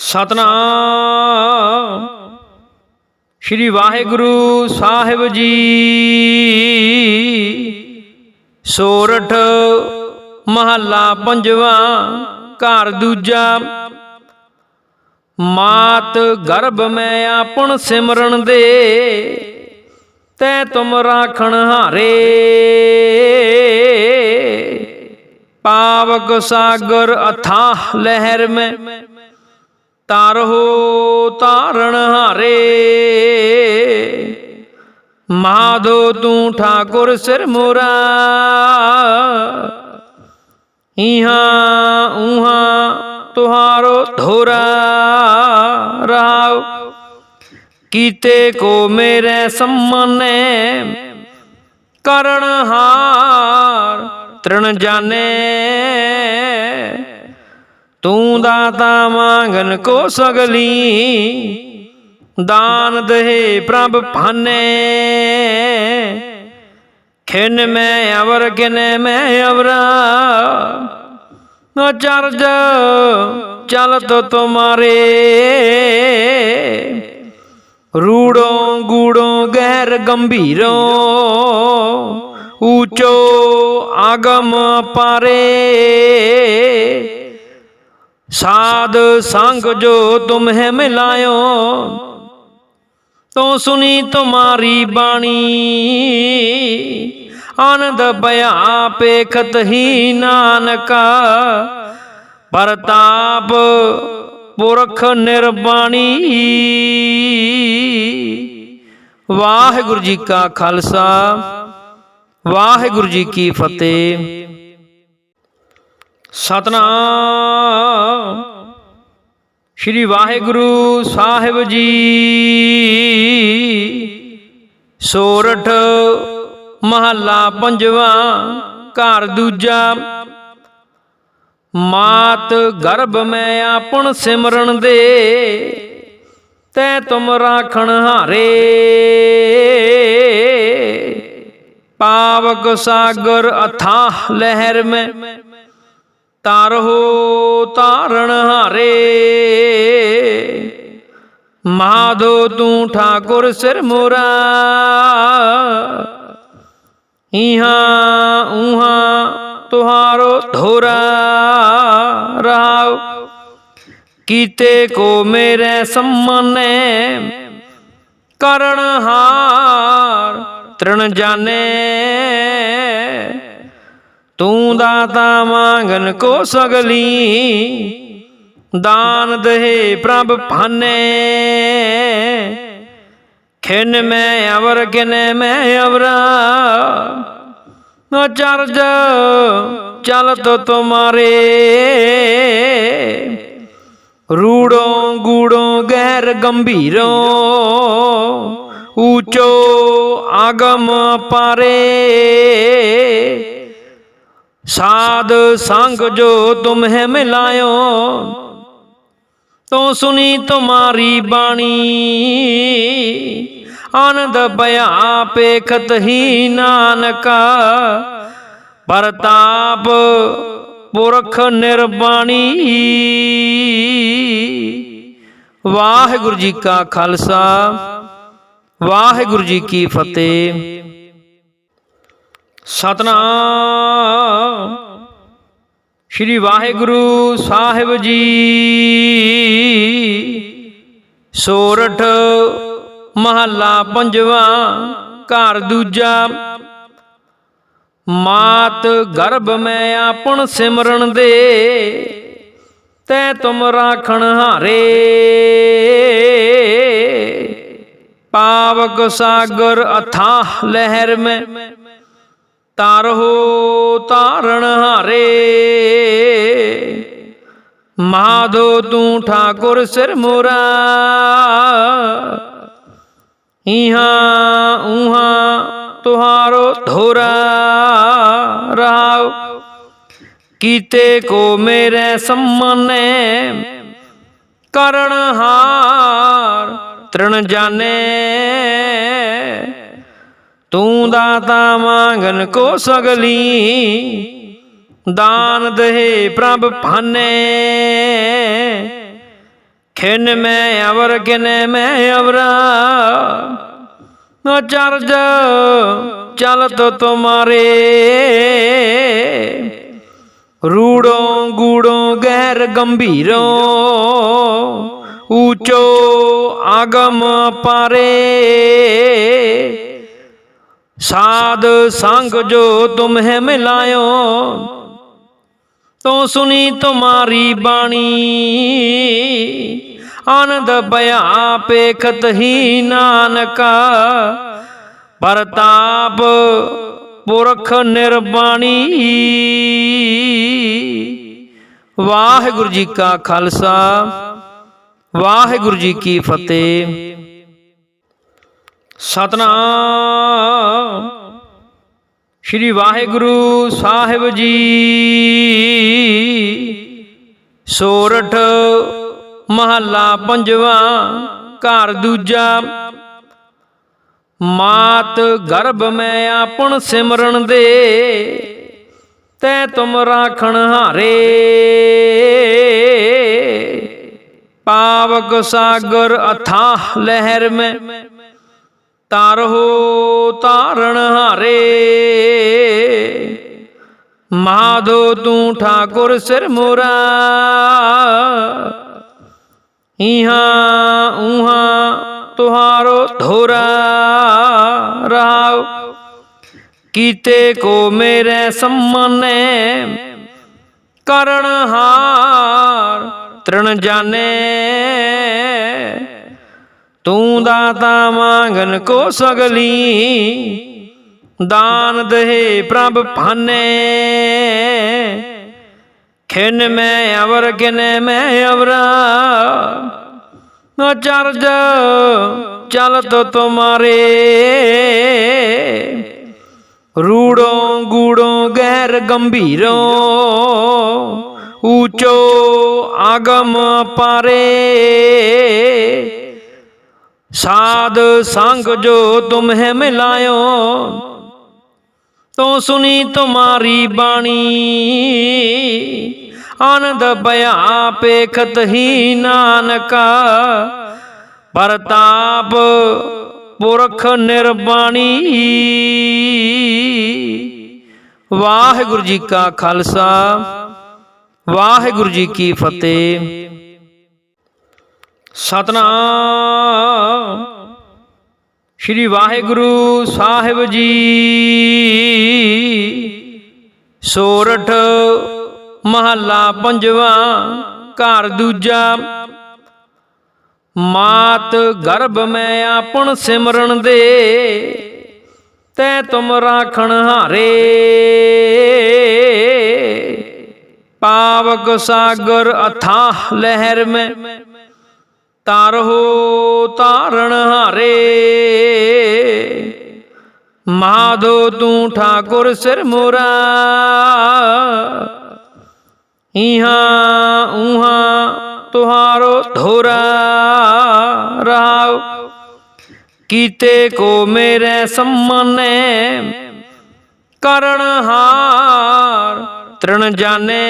ਸਤਨਾਮ। ਸ਼੍ਰੀ ਵਾਹਿਗੁਰੂ ਸਾਹਿਬ ਜੀ। ਸੋਰਠ ਮਹੱਲਾ ਪੰਜਵਾ, ਘਰ ਦੂਜਾ। ਮਾਤ ਗਰਭ ਮੈਂ ਆਪਣ ਸਿਮਰਨ ਦੇ, ਤੈ ਤੁਮ ਰਾਖਣ ਹਾਰੇ। ਪਾਵਕ ਸਾਗਰ ਅਥਾਹ ਲਹਿਰ ਮੈਂ ਤਾਰਹੋ ਤਾਰਣ ਹਾਰੇ। ਮਾਧੋ ਤੂੰ ਠਾਕੁਰ ਸਿਰ ਮੋਰਾ। ਇਹਾ ਉਹਾਂ ਤੁਹਾਰੋ ਧੋਰਾ। ਰਾਵ ਕੀਤੇ ਕੋ ਮੇਰੇ ਸੰਮਨੇ। ਕਰਨ ਹਾਰ ਤ੍ਰਿਣ ਜਾਣੇ ਤੂੰ ਦਾਤਾ ਮੰਗਨ ਕੋ ਸਗਲੀ, ਦਾਨ ਦਹੇ ਪ੍ਰਭ ਭਾਨੇ। ਖਿਨ ਮੈਂ ਅਵਰ ਕਿਨੇ ਮੈਂ ਅਵਰਾ ਅਚਰਜ ਚਲਤ ਤੁਮਾਰੇ। ਰੂੜੋਂ ਗੂੜੋਂ ਗਹਿਰ ਗੰਭੀਰੋਂ ਊਚੋ ਆਗਮ ਪਾਰੇ। ਸਾਧ ਸੰਗ ਜੋ ਤੁਮਹਿ ਮਿਲਾਇਓ, ਤੋ ਸੁਨੀ ਤੁਮਾਰੀ ਬਾਣੀ। ਆਨੰਦ ਭਇਆ ਪੇਖਤ ਹੀ ਨਾਨਕਾ ਪ੍ਰਤਾਪ ਪੁਰਖ ਨਿਰਬਾਣੀ। ਵਾਹਿਗੁਰੂ ਜੀ ਕਾ ਖਾਲਸਾ, ਵਾਹਿਗੁਰੂ ਜੀ ਕੀ ਫਤਿਹ। ਸਤਨਾਮ। ਸ਼੍ਰੀ ਵਾਹਿਗੁਰੂ ਸਾਹਿਬ ਜੀ। ਸੋਰਠ ਮਹੱਲਾ ਪੰਜਵਾ, ਘਰ ਦੂਜਾ। ਮਾਤ ਗਰਭ ਮੈਂ ਆਪਣ ਸਿਮਰਨ ਦੇ, ਤੈ ਤੁਮ ਰਾਖਣ ਹਾਰੇ। ਪਾਵਕ ਸਾਗਰ ਅਥਾਹ ਲਹਿਰ ਮੈਂ ਤਾਰਹੋ ਤਾਰਣ ਹਾਰੇ। ਮਾਧੋ ਤੂੰ ਠਾਕੁਰ ਸਿਰ ਮੋਰਾ। ਇਹਾ ਉਹਾਂ ਤੁਹਾਰੋ ਧੋਰਾ। ਰਾਵ ਕੀਤੇ ਕੋ ਮੇਰੇ ਸੰਮਨੇ। ਕਰਨ ਹਾਰ ਤ੍ਰਿਣ ਜਾਣੇ। ਤੂੰ ਦਾਤਾ ਮੰਗਨ ਕੋ ਸਗਲੀ, ਦਾਨ ਦਹੇ ਪ੍ਰਭ ਭਾਨੇ। ਖਿਨ ਮੈਂ ਅਵਰ ਕਿਨੇ ਮੈਂ ਅਵਰਾ ਅਚਰਜ ਚਲਤ ਤੁਮਾਰੇ। ਰੂੜੋਂ ਗੂੜੋਂ ਗਹਿਰ ਗੰਭੀਰੋਂ ਊਚੋ ਆਗਮ ਪਾਰੇ। ਸਾਧ ਸੰਗ ਜੋ ਤੁਮਹਿ ਮਿਲਾਇਓ, ਤੋ ਸੁਣੀ ਤੁਮਾਰੀ ਬਾਣੀ। ਆਨੰਦ ਭਇਆ ਪੇਖਤ ਹੀ ਨਾਨਕਾ ਪਰਤਾਪ ਪੁਰਖ ਨਿਰਬਾਣੀ। ਵਾਹਿਗੁਰੂ ਜੀ ਕਾ ਖਾਲਸਾ, ਵਾਹਿਗੁਰੂ ਜੀ ਕੀ ਫਤਿਹ। ਸਤਨਾਮ। ਸ਼੍ਰੀ ਵਾਹਿਗੁਰੂ ਸਾਹਿਬ ਜੀ। ਸੋਰਠ ਮਹੱਲਾ ਪੰਜਵਾ, ਘਰ ਦੂਜਾ। ਮਾਤ ਗਰਭ ਮੈਂ ਆਪਣ ਸਿਮਰਨ ਦੇ, ਤੈ ਤੁਮ ਰਾਖਣ ਹਾਰੇ। ਪਾਵਕ ਸਾਗਰ ਅਥਾਹ ਲਹਿਰ ਮੈਂ ਤਾਰਹੋ ਤਾਰਣ ਹਾਰੇ। ਮਾਧੋ ਤੂੰ ਠਾਕੁਰ ਸਿਰ ਮੋਰਾ। ਇਹਾ ਉਹਾਂ ਤੁਹਾਰੋ ਧੋਰਾ। ਰਾਵ ਕੀਤੇ ਕੋ ਮੇਰੇ ਸੰਮਨੇ। ਕਰਨ ਹਾਰ ਤ੍ਰਿਣ ਜਾਣੇ ਤੂੰ ਦਾਤਾ ਮੰਗਨ ਕੋ ਸਗਲੀ। ਦਾਨ ਦਹੇ ਪ੍ਰਭ ਭਾਨੇ। ਖਿਨ ਮੈਂ ਅਵਰ ਕਿਨੇ ਮੈਂ ਅਵਰਾ। ਅਚਰਜ ਚਲਤ ਤੁਮਾਰੇ। ਰੂੜੋਂ ਗੂੜੋਂ ਗਹਿਰ ਗੰਭੀਰੋਂ ਊਚੋ ਆਗਮ ਪਾਰੇ। ਸਾਧ ਸੰਗ ਜੋ ਤੁਮਹਿ ਮਿਲਾਇਓ, ਤੋ ਸੁਨੀ ਤੁਮਾਰੀ ਬਾਣੀ। ਆਨੰਦ ਭਇਆ ਪੇਖਤ ਹੀ ਨਾਨਕਾ ਪਰਤਾਪ ਪੁਰਖ ਨਿਰਬਾਣੀ। ਵਾਹਿਗੁਰੂ ਜੀ ਕਾ ਖਾਲਸਾ, ਵਾਹਿਗੁਰੂ ਜੀ ਕੀ ਫਤਿਹ। ਸਤਨਾਮ। ਸ਼੍ਰੀ ਵਾਹਿਗੁਰੂ ਸਾਹਿਬ ਜੀ। ਸੋਰਠ ਮਹੱਲਾ ਪੰਜਵਾ, ਘਰ ਦੂਜਾ। ਮਾਤ ਗਰਭ ਮੈਂ ਆਪਣ ਸਿਮਰਨ ਦੇ, ਤੈ ਤੁਮ ਰਾਖਣ ਹਾਰੇ। ਪਾਵਕ ਸਾਗਰ ਅਥਾਹ ਲਹਿਰ ਮੈਂ ਤਾਰਹੋ ਤਾਰਣ ਹਾਰੇ। ਮਾਧੋ ਤੂੰ ਠਾਕੁਰ ਸਿਰ ਮੋਰਾ। ਇਹਾ ਉਹਾਂ ਤੁਹਾਰੋ ਧੋਰਾ। ਰਾਵ ਕੀਤੇ ਕੋ ਮੇਰੇ ਸੰਮਨੇ। ਕਰਨ ਹਾਰ, ਤ੍ਰਿਣ ਜਾਣੇ। ਤੂੰ ਦਾਤਾ ਮੰਗਨ ਕੋ ਸਗਲੀ। ਦਾਨ ਦਹੇ ਪ੍ਰਭ ਭਾਨੇ। ਖਿਨ ਮੈਂ ਅਵਰ ਕਿਨੇ ਮੈਂ ਅਵਰਾ। ਅਚਰਜ ਚਲਤ ਤੁਮਾਰੇ। ਰੂੜੋਂ ਗੂੜੋਂ ਗੈਰ ਗੰਭੀਰੋਂ ਊਚੋ ਆਗਮ ਪਾਰੇ। ਸਾਧ ਸੰਗ ਜੋ ਤੁਮਹਿ ਮਿਲਾਇਓ, ਤੋ ਸੁਨੀ ਤੁਮਾਰੀ ਬਾਣੀ। ਆਨੰਦ ਭਇਆ ਪੇਖਤ ਹੀ ਨਾਨਕਾ ਪਰਤਾਪ ਪੁਰਖ ਨਿਰਬਾਣੀ। ਵਾਹਿਗੁਰੂ ਜੀ ਕਾ ਖਾਲਸਾ, ਵਾਹਿਗੁਰੂ ਜੀ ਕੀ ਫਤਿਹ। ਸਤਨਾਮ। ਸ਼੍ਰੀ ਵਾਹਿਗੁਰੂ ਸਾਹਿਬ ਜੀ। ਸੋਰਠ ਮਹੱਲਾ ਪੰਜਵਾ, ਘਰ ਦੂਜਾ। ਮਾਤ ਗਰਭ ਮੈਂ ਆਪਣ ਸਿਮਰਨ ਦੇ, ਤੈ ਤੁਮ ਰਾਖਣ ਹਾਰੇ। ਪਾਵਕ ਸਾਗਰ ਅਥਾਹ ਲਹਿਰ ਮੈਂ ਤਾਰਹੋ ਤਾਰਣ ਹਾਰੇ। ਮਾਧੋ ਤੂੰ ਠਾਕੁਰ ਸਿਰ ਮੋਰਾ। ਇਹਾ ਉਹਾਂ ਤੁਹਾਰੋ ਧੋਰਾ। ਰਾਵ ਕੀਤੇ ਕੋ ਮੇਰੇ ਸੰਮਨੇ। ਕਰਨ ਹਾਰ ਤ੍ਰਿਣ ਜਾਣੇ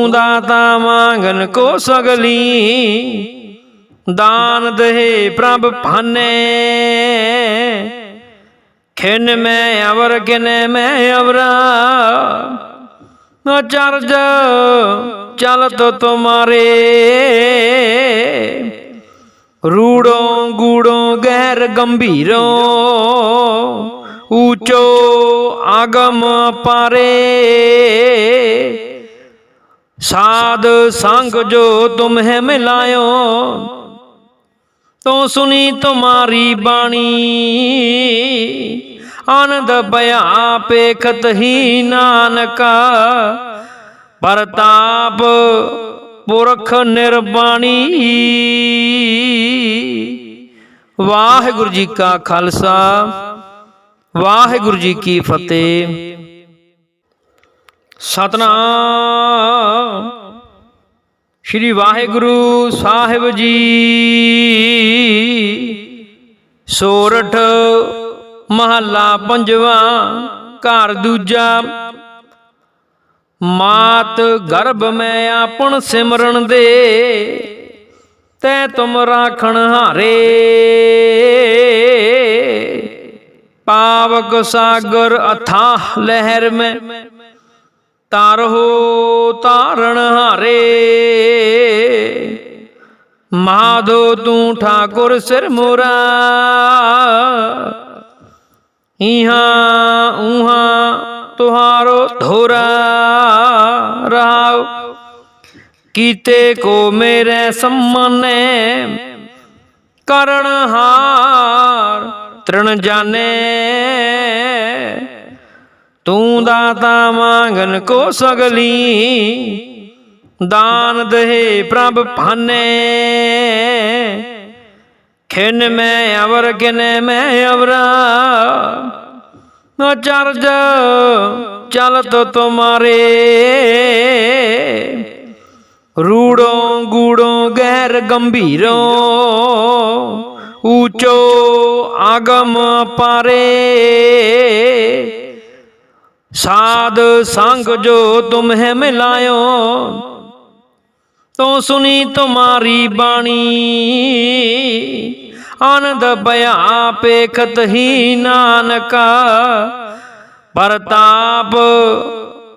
ਤੂੰ ਦਾਤਾ ਮੰਗਨ ਕੋ ਸਗਲੀ। ਦਾਨ ਦਹੇ ਪ੍ਰਭ ਭਾਨੇ। ਖਿਨ ਮੈਂ ਅਵਰ, ਕਿਨੇ ਮੈਂ ਅਵਰਾ। ਅਚਰਜ ਚਲਤ ਤੁਮਾਰੇ। ਰੂੜੋਂ ਗੂੜੋਂ ਗਹਿਰ ਗੰਭੀਰੋਂ ਊਚੋ ਆਗਮ ਪਾਰੇ। ਸਾਧ ਸੰਗ ਜੋ ਤੁਮਹਿ ਮਿਲਾਇਓ, ਤੋ ਸੁਨੀ ਤੁਮਾਰੀ ਬਾਣੀ। ਆਨੰਦ ਭਇਆ ਪੇਖਤ ਹੀ ਨਾਨਕਾ ਪਰਤਾਪ ਪੁਰਖ ਨਿਰਬਾਣੀ। ਵਾਹਿਗੁਰੂ ਜੀ ਕਾ ਖਾਲਸਾ, ਵਾਹਿਗੁਰੂ ਜੀ ਕੀ ਫਤਿਹ। ਸਤਨਾਮ। ਸ਼੍ਰੀ ਵਾਹਿਗੁਰੂ ਸਾਹਿਬ ਜੀ। ਸੋਰਠ ਮਹੱਲਾ ਪੰਜਵਾ, ਘਰ ਦੂਜਾ। ਮਾਤ ਗਰਭ ਮੈਂ ਆਪਣ ਸਿਮਰਨ ਦੇ, ਤੈ ਤੁਮ ਰਾਖਣ ਹਾਰੇ। ਪਾਵਕ ਸਾਗਰ ਅਥਾਹ ਲਹਿਰ ਮੈਂ ਤਾਰਹੋ ਤਾਰਣ ਹਾਰੇ। ਮਾਧੋ ਤੂੰ ਠਾਕੁਰ ਸਿਰ ਮੋਰਾ। ਇਹਾ ਉਹਾਂ ਤੁਹਾਰੋ ਧੋਰਾ। ਰਹਾਉ, ਕੀਤੇ ਕੋ ਮੇਰੇ ਸੰਮਨੇ। ਕਰਨ ਹਾਰ ਤ੍ਰਿਣ ਜਾਣੇ ਤੂੰ ਦਾਤਾ ਮੰਗਨ ਕੋ ਸਗਲੀ, ਦਾਨ ਦਹੇ ਪ੍ਰਭ ਭਾਨੇ। ਖਿਨ ਮੈਂ ਅਵਰ ਕਿਨੇ ਮੈਂ ਅਵਰਾ ਅਚਰਜ ਚਲਤ ਤੁਮਾਰੇ। ਰੂੜੋਂ ਗੂੜੋਂ ਗਹਿਰ ਗੰਭੀਰੋਂ ਊਚੋ ਆਗਮ ਪਾਰੇ। ਸਾਧ ਸੰਗ ਜੋ ਤੁਮਹਿ ਮਿਲਾਇਓ, ਤੋ ਸੁਨੀ ਤੁਮਾਰੀ ਬਾਣੀ। ਆਨੰਦ ਭਇਆ ਪੇਖਤ ਹੀ ਨਾਨਕਾ ਪਰਤਾਪ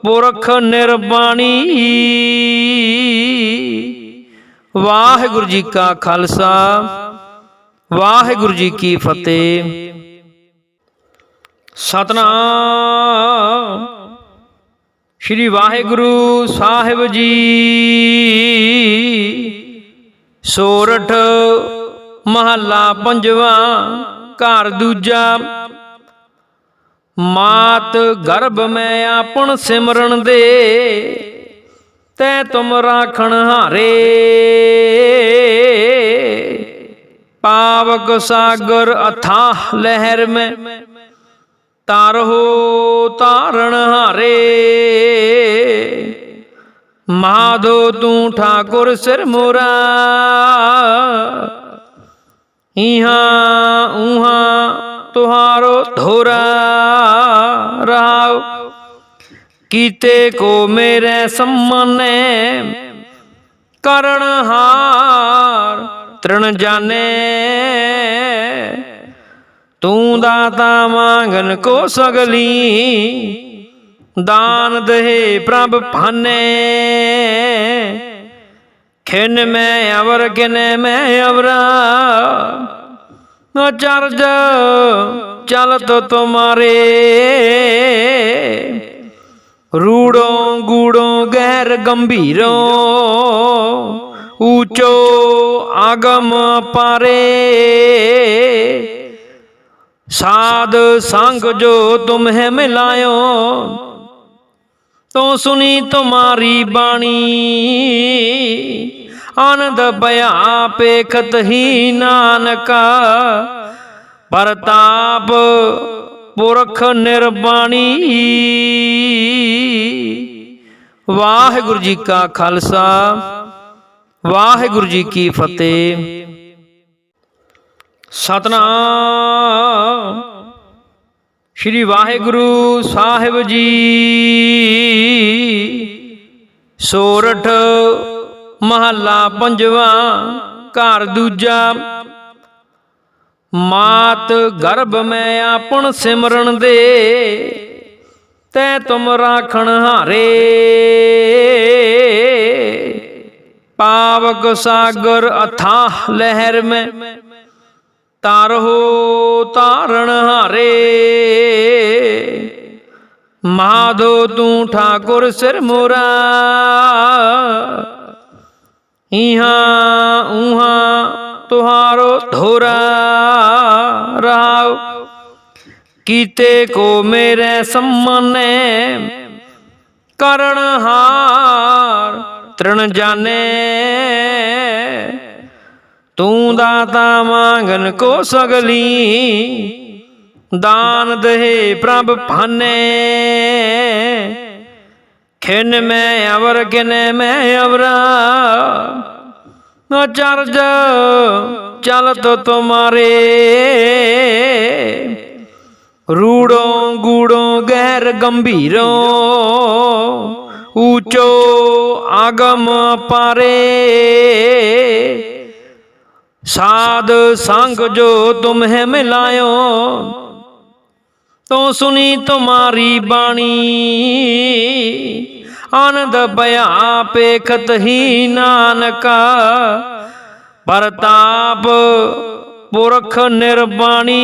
ਪੁਰਖ ਨਿਰਬਾਣੀ। ਵਾਹਿਗੁਰੂ ਜੀ ਕਾ ਖਾਲਸਾ, ਵਾਹਿਗੁਰੂ ਜੀ ਕੀ ਫਤਿਹ। ਸਤਨਾਮ। ਸ਼੍ਰੀ ਵਾਹਿਗੁਰੂ ਸਾਹਿਬ ਜੀ। ਸੋਰਠ ਮਹੱਲਾ ਪੰਜਵਾ, ਘਰ ਦੂਜਾ। ਮਾਤ ਗਰਭ ਮੈਂ ਆਪਣ ਸਿਮਰਨ ਦੇ, ਤੈ ਤੁਮ ਰਾਖਣ ਹਾਰੇ। ਪਾਵਕ ਸਾਗਰ ਅਥਾਹ ਲਹਿਰ ਮੈਂ ਤਾਰਹੋ ਤਾਰਣ ਹਾਰੇ। ਮਾਧੋ ਤੂੰ ਠਾਕੁਰ ਸਿਰ ਮੋਰਾ। ਇਹਾ ਉਹਾਂ ਤੁਹਾਰੋ ਧੋਰਾ। ਰਹਾਉ ਕੀਤੇ ਕੋ ਮੇਰੇ ਸੰਮਨੇ। ਕਰਨ ਹਾਰ ਤ੍ਰਿਣ ਜਾਣੇ। ਤੂੰ ਦਾਤਾ ਮੰਗਨ ਕੋ ਸਗਲੀ, ਦਾਨ ਦਹੇ ਪ੍ਰਭ ਭਾਨੇ। ਖਿਨ ਮੈਂ ਅਵਰ ਕਿਨੇ ਮੈਂ ਅਵਰਾ ਅਚਰਜ ਚਲਤ ਤੁਮਾਰੇ। ਰੂੜੋਂ ਗੂੜੋਂ ਗੈਰ ਗੰਭੀਰੋਂ ਊਚੋ ਆਗਮ ਪਾਰੇ। ਸਾਧ ਸੰਗ ਜੋ ਤੁਮਹਿ ਮਿਲਾਇਓ, ਤੋ ਸੁਣੀ ਤੁਮਾਰੀ ਬਾਣੀ। ਆਨੰਦ ਭਇਆ ਪੇਖਤ ਹੀ ਨਾਨਕਾ ਪਰਤਾਪ ਪੁਰਖ ਨਿਰਬਾਣੀ। ਵਾਹਿਗੁਰੂ ਜੀ ਕਾ ਖਾਲਸਾ, ਵਾਹਿਗੁਰੂ ਜੀ ਕੀ ਫਤਿਹ। ਸਤਨਾਮ। ਸ਼੍ਰੀ ਵਾਹਿਗੁਰੂ ਸਾਹਿਬ ਜੀ। ਸੋਰਠ ਮਹੱਲਾ ਪੰਜਵਾ, ਘਰ ਦੂਜਾ। ਮਾਤ ਗਰਭ ਮੈਂ ਆਪਣ ਸਿਮਰਨ ਦੇ, ਤੈ ਤੁਮ ਰਾਖਣ ਹਾਰੇ। ਪਾਵਕ ਸਾਗਰ ਅਥਾਹ ਲਹਿਰ ਮੈਂ ਤਾਰਹੋ ਤਾਰਣ ਹਾਰੇ। ਮਾਧੋ ਤੂੰ ਠਾਕੁਰ ਸਿਰ ਮੋਰਾ। ਇਹਾ ਉਹਾਂ ਤੁਹਾਰੋ ਧੋਰਾ। ਰਹਾਉ ਕੀਤੇ ਕੋ ਮੇਰੇ ਸੰਮਨੇ। ਕਰਨ ਹਾਰ, ਤ੍ਰਿਣ ਜਾਣੇ ਤੂੰ ਦਾਤਾ ਮੰਗਨ ਕੋ ਸਗਲੀ। ਦਾਨ ਦਹੇ ਪ੍ਰਭ ਭਾਨੇ। ਖਿਨ ਮੈਂ ਅਵਰ ਕਿਨੇ ਮੈਂ ਅਵਰਾ। ਅਚਰਜ ਚਲਤ ਤੁਮਾਰੇ। ਰੂੜੋਂ ਗੂੜੋਂ ਗਹਿਰ ਗੰਭੀਰੋਂ ਊਚੋ ਆਗਮ ਪਾਰੇ। ਸਾਧ ਸੰਗ ਜੋ ਤੁਮਹਿ ਮਿਲਾਇਓ, ਤੋ ਸੁਨੀ ਤੁਮਾਰੀ ਬਾਣੀ। ਆਨੰਦ ਬਿਆ ਪੇਖਤ ਹੀ ਨਾਨਕਾ ਪਰਤਾਪ ਪੁਰਖ ਨਿਰਬਾਣੀ।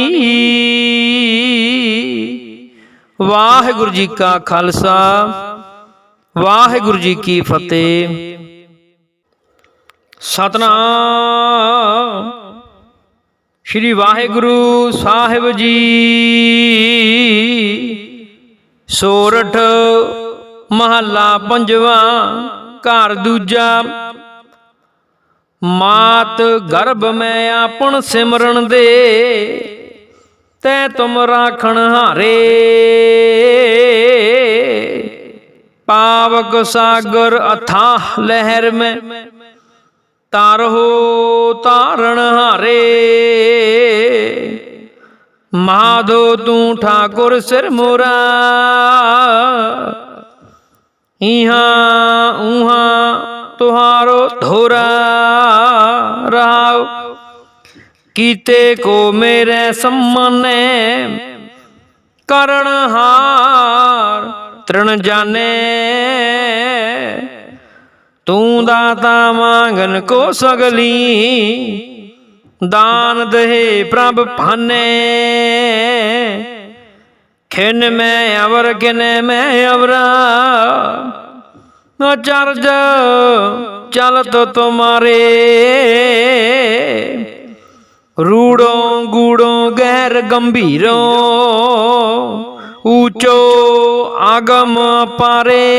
ਵਾਹਿਗੁਰੂ ਜੀ ਕਾ ਖਾਲਸਾ, ਵਾਹਿਗੁਰੂ ਜੀ ਕੀ ਫਤਿਹ। ਸਤਨਾਮ। ਸ਼੍ਰੀ ਵਾਹਿਗੁਰੂ ਸਾਹਿਬ ਜੀ। ਸੋਰਠ ਮਹੱਲਾ ਪੰਜਵਾ, ਘਰ ਦੂਜਾ। ਮਾਤ ਗਰਭ ਮੈਂ ਆਪਣ ਸਿਮਰਨ ਦੇ, ਤੈ ਤੁਮ ਰਾਖਣ ਹਾਰੇ। ਪਾਵਕ ਸਾਗਰ ਅਥਾਹ ਲਹਿਰ ਮੈਂ ਤਾਰਹੋ ਤਾਰਣ ਹਾਰੇ। ਮਾਧੋ ਤੂੰ ਠਾਕੁਰ ਸਿਰ ਮੋਰਾ। ਇਹਾ ਉਹਾਂ ਤੁਹਾਰੋ ਧੋਰਾ। ਰਹਾਉ ਕੀਤੇ ਕੋ ਮੇਰੇ ਸੰਮਨੇ। ਕਰਨ ਹਾਰ ਤ੍ਰਿਣ ਜਾਣੇ। ਤੂੰ ਦਾਤਾ ਮੰਗਨ ਕੋ ਸਗਲੀ। ਦਾਨ ਦਹੇ ਪ੍ਰਭ ਭਾਨੇ। ਖਿਨ ਮੈਂ ਅਵਰ ਕਿਨੇ ਮੈਂ ਅਵਰਾ। ਅਚਰਜ ਚਲਤ ਤੁਮਾਰੇ। ਰੂੜੋਂ ਗੂੜੋਂ ਗੈਰ ਗੰਭੀਰੋਂ ਊਚੋ ਆਗਮ ਪਾਰੇ।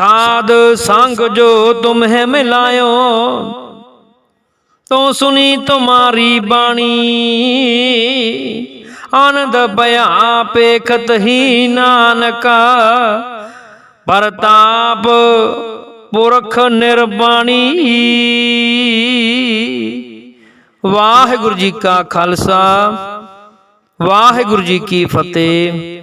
ਸਾਧ ਸੰਗ ਜੋ ਤੁਮਹਿ ਮਿਲਾਇਓ, ਤੋ ਸੁਨੀ ਤੁਮਾਰੀ ਬਾਣੀ। ਆਨੰਦ ਭਇਆ ਪੇਖਤ ਹੀ ਨਾਨਕਾ ਪਰਤਾਪ ਪੁਰਖ ਨਿਰਬਾਣੀ। ਵਾਹਿਗੁਰੂ ਜੀ ਕਾ ਖਾਲਸਾ, ਵਾਹਿਗੁਰੂ ਜੀ ਕੀ ਫਤਿਹ।